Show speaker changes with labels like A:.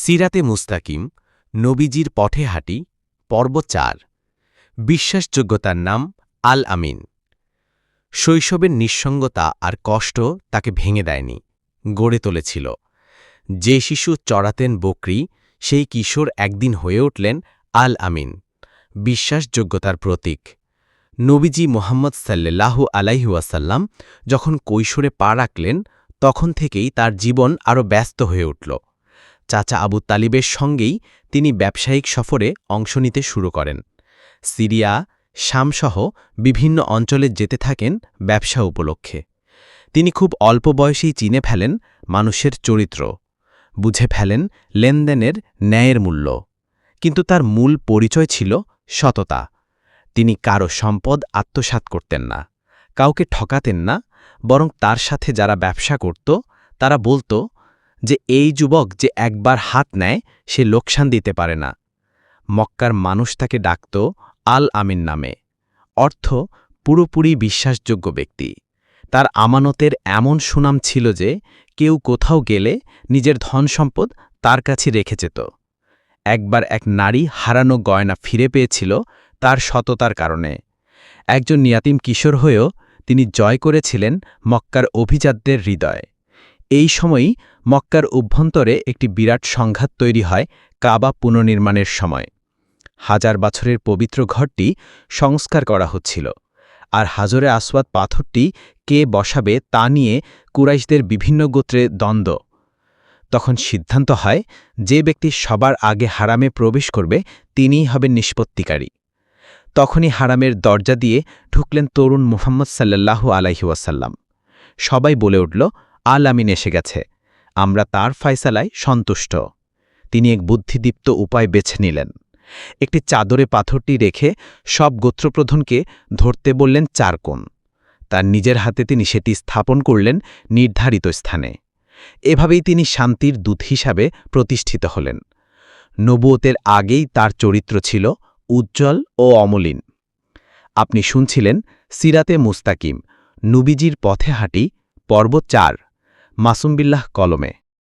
A: সিরাতে মুস্তাকিম, নবীজির পথে হাঁটি, পর্ব চার। বিশ্বাসযোগ্যতার নাম আল আমিন। শৈশবের নিঃসঙ্গতা আর কষ্ট তাকে ভেঙে দেয়নি, গড়ে তুলেছিল। যে শিশু চড়াতেন বকরি, সেই কিশোর একদিন হয়ে উঠলেন আল আমিন। বিশ্বাসযোগ্যতার প্রতীক। নবীজি মোহাম্মদ সাল্লাল্লাহু আলাইহুয়াসাল্লাম যখন কৈশোরে পা রাখলেন, তখন থেকেই তার জীবন আরও ব্যস্ত হয়ে উঠল। চাচা আবু তালিবের সঙ্গেই তিনি ব্যবসায়িক সফরে অংশ নিতে শুরু করেন। সিরিয়া, শামসহ বিভিন্ন অঞ্চলে যেতে থাকেন ব্যবসা উপলক্ষে। তিনি খুব অল্প বয়সেই চিনে ফেলেন মানুষের চরিত্র। বুঝে ফেলেন লেনদেনের ন্যায়ের মূল্য। কিন্তু তার মূল পরিচয় ছিল সততা। তিনি কারও সম্পদ আত্মসাৎ করতেন না, কাউকে ঠকাতেন না, বরং তার সাথে যারা ব্যবসা করত, তারা বলতো যে এই যুবক যে একবার হাত নেয়, সে লোকসান দিতে পারে না। মক্কার মানুষ তাকে ডাকত আল আমিন নামে। অর্থ, পুরোপুরি বিশ্বাসযোগ্য ব্যক্তি। তার আমানতের এমন সুনাম ছিল যে, কেউ কোথাও গেলে নিজের ধন সম্পদ তার কাছে রেখে যেত। একবার এক নারী হারানো গয়না ফিরে পেয়েছিল তার সততার কারণে। একজন নিয়াতিম কিশোর হয়েও তিনি জয় করেছিলেন মক্কার অভিজাতদের হৃদয়। এই সময়ই মক্কার অভ্যন্তরে একটি বিরাট সংঘাত তৈরি হয় কাবা পুনর্নির্মাণের সময়। হাজার বছরের পবিত্র ঘরটি সংস্কার করা হচ্ছিল আর হাজরে আসওয়াদ পাথরটি কে বসাবে তা নিয়ে কুরাইশদের বিভিন্ন গোত্রে দ্বন্দ্ব। তখন সিদ্ধান্ত হয় যে ব্যক্তি সবার আগে হারামে প্রবেশ করবে তিনিই হবেন নিষ্পত্তিকারী। তখনই হারামের দরজা দিয়ে ঢুকলেন তরুণ মুহাম্মদ সাল্লাল্লাহু আলাইহুয়াসাল্লাম সবাই বলে উঠল আল আমিন এসে গেছে। আমরা তার ফায়সালায় সন্তুষ্ট। তিনি এক বুদ্ধিদীপ্ত উপায় বেছে নিলেন। একটি চাদরে পাথরটি রেখে সব গোত্রপ্রধানকে ধরতে বললেন চার কোণ তার নিজের হাতে তিনি সেটি স্থাপন করলেন নির্ধারিত স্থানে। এভাবেই তিনি শান্তির দূত হিসাবে প্রতিষ্ঠিত হলেন। নবুয়তের আগেই তার চরিত্র ছিল উজ্জ্বল ও অমলিন। আপনি শুনছিলেন সিরাতে মুস্তাকিম, নুবিজির পথে হাঁটি, পর্ব চার। মাসুমবিল্লাহ কলমে।